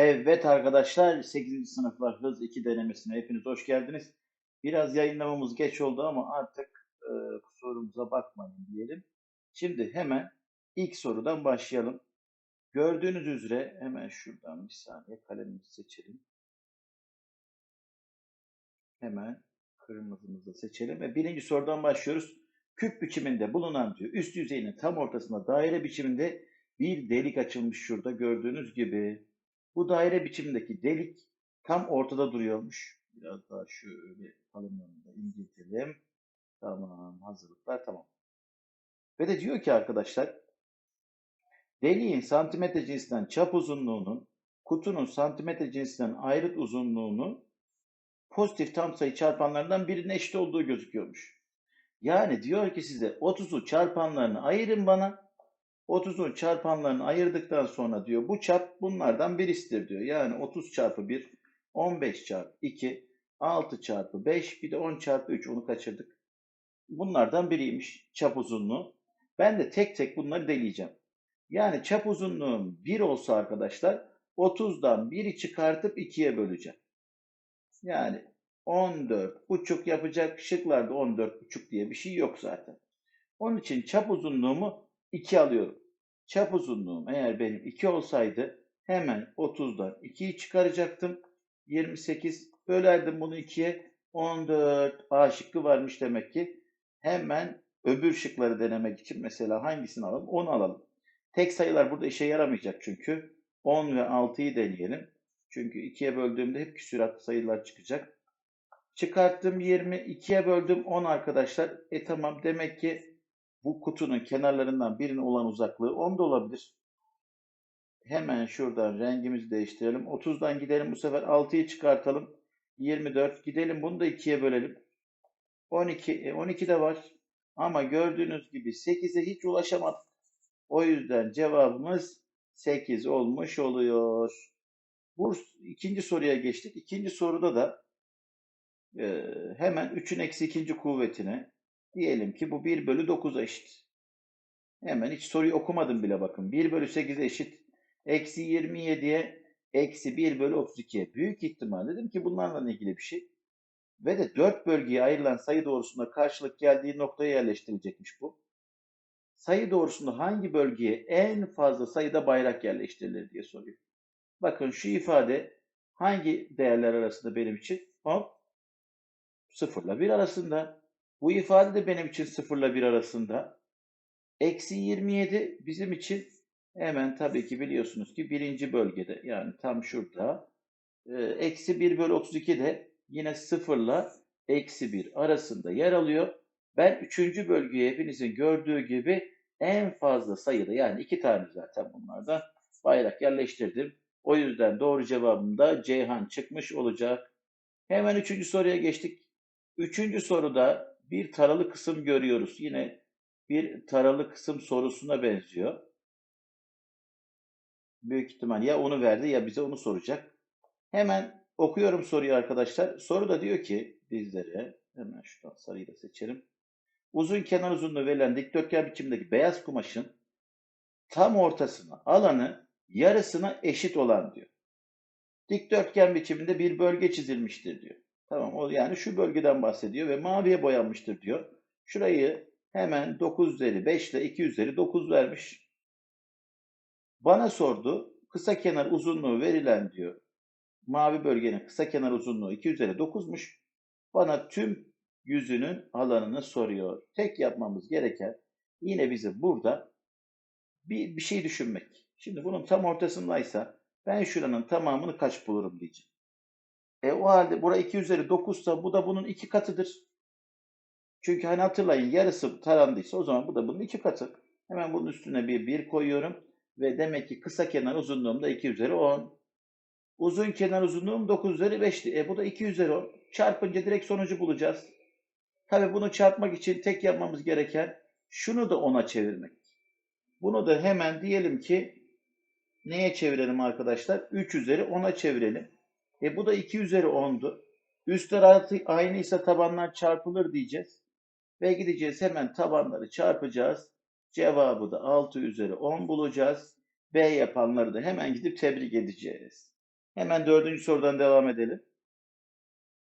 Evet arkadaşlar 8. sınıflar hız 2 denemesine hepiniz hoş geldiniz. Biraz yayınlamamız geç oldu ama artık e, kusurumuza bakmayın diyelim. Şimdi hemen ilk sorudan başlayalım. Gördüğünüz üzere hemen şuradan bir saniye kalemimizi seçelim. Hemen kırmızımızı seçelim ve birinci sorudan başlıyoruz. Küp biçiminde bulunan diyor üst yüzeyinin tam ortasında daire biçiminde bir delik açılmış şurada gördüğünüz gibi. Bu daire biçimindeki delik tam ortada duruyormuş. Biraz daha şöyle kalınlığında inceltelim. Tamam hazırlıklar tamam. Ve de diyor ki arkadaşlar deliğin santimetre cinsinden çap uzunluğunun kutunun santimetre cinsinden ayrıt uzunluğunun pozitif tam sayı çarpanlarından birinin eşit olduğu gözüküyormuş. Yani diyor ki size 30'u çarpanlarını ayırın bana. 30'un çarpanlarını ayırdıktan sonra diyor bu çarp bunlardan birisidir diyor. Yani 30 çarpı 1, 15 çarpı 2, 6 çarpı 5, bir de 10 çarpı 3 onu kaçırdık. Bunlardan biriymiş çap uzunluğu. Ben de tek tek bunları deleyeceğim. Yani çap uzunluğum 1 olsa arkadaşlar 30'dan 1'i çıkartıp 2'ye böleceğim. Yani 14 buçuk yapacak. Şıklarda 14 buçuk diye bir şey yok zaten. Onun için çap uzunluğumu 2 alıyorum. Çap uzunluğum eğer benim 2 olsaydı hemen 30'dan 2'yi çıkaracaktım. 28 bölerdim bunu 2'ye. 14 A şıkkı varmış demek ki. Hemen öbür şıkları denemek için mesela hangisini alalım? 10 alalım. Tek sayılar burada işe yaramayacak çünkü. 10 ve 6'yı deneyelim. Çünkü 2'ye böldüğümde hep küsuratlı sayılar çıkacak. Çıkarttım 20, 2'ye böldüm 10 arkadaşlar. E tamam demek ki bu kutunun kenarlarından birine olan uzaklığı 10 da olabilir. Hemen şuradan rengimizi değiştirelim. 30'dan gidelim bu sefer 6'yı çıkartalım. 24 gidelim bunu da 2'ye bölelim. 12, e 12 de var. Ama gördüğünüz gibi 8'e hiç ulaşamadık. O yüzden cevabımız 8 olmuş oluyor. Bu ikinci soruya geçtik. İkinci soruda da e, hemen 3'ün eksi ikinci kuvvetine Diyelim ki bu 1 bölü 9'a eşit. Hemen hiç soruyu okumadım bile bakın. 1 bölü 8'e eşit. Eksi 27'ye eksi 1 bölü 32'ye. Büyük ihtimal dedim ki bunlarla ilgili bir şey. Ve de 4 bölgeye ayrılan sayı doğrusunda karşılık geldiği noktaya yerleştirilecekmiş bu. Sayı doğrusunda hangi bölgeye en fazla sayıda bayrak yerleştirilir diye soruyor. Bakın şu ifade hangi değerler arasında benim için? Hop 0 ile 1 arasında. Bu ifade de benim için 0 ile 1 arasında. Eksi 27 bizim için hemen tabii ki biliyorsunuz ki birinci bölgede yani tam şurada. Ee, eksi 1 bölü 32 de yine 0 ile eksi 1 arasında yer alıyor. Ben üçüncü bölgeye hepinizin gördüğü gibi en fazla sayıda yani iki tane zaten bunlardan bayrak yerleştirdim. O yüzden doğru cevabım da Ceyhan çıkmış olacak. Hemen üçüncü soruya geçtik. Üçüncü soruda bir taralı kısım görüyoruz. Yine bir taralı kısım sorusuna benziyor. Büyük ihtimal ya onu verdi ya bize onu soracak. Hemen okuyorum soruyu arkadaşlar. Soru da diyor ki bizlere hemen şuradan sarıyı da seçelim. Uzun kenar uzunluğu verilen dikdörtgen biçimdeki beyaz kumaşın tam ortasına alanı yarısına eşit olan diyor. Dikdörtgen biçiminde bir bölge çizilmiştir diyor. Tamam o yani şu bölgeden bahsediyor ve maviye boyanmıştır diyor. Şurayı hemen 9 üzeri 5 ile 2 üzeri 9 vermiş. Bana sordu. Kısa kenar uzunluğu verilen diyor. Mavi bölgenin kısa kenar uzunluğu 2 üzeri 9'muş. Bana tüm yüzünün alanını soruyor. Tek yapmamız gereken yine bize burada bir, bir şey düşünmek. Şimdi bunun tam ortasındaysa ben şuranın tamamını kaç bulurum diyeceğim. E o halde bura 2 üzeri 9 ise bu da bunun iki katıdır. Çünkü hani hatırlayın yarısı tarandıysa o zaman bu da bunun iki katı. Hemen bunun üstüne bir 1 koyuyorum. Ve demek ki kısa kenar uzunluğum da 2 üzeri 10. Uzun kenar uzunluğum 9 üzeri 5'ti. E bu da 2 üzeri 10. Çarpınca direkt sonucu bulacağız. Tabi bunu çarpmak için tek yapmamız gereken şunu da 10'a çevirmek. Bunu da hemen diyelim ki neye çevirelim arkadaşlar? 3 üzeri 10'a çevirelim. E bu da 2 üzeri 10'du. Üstler aynıysa tabanlar çarpılır diyeceğiz. Ve gideceğiz hemen tabanları çarpacağız. Cevabı da 6 üzeri 10 bulacağız. B yapanları da hemen gidip tebrik edeceğiz. Hemen dördüncü sorudan devam edelim.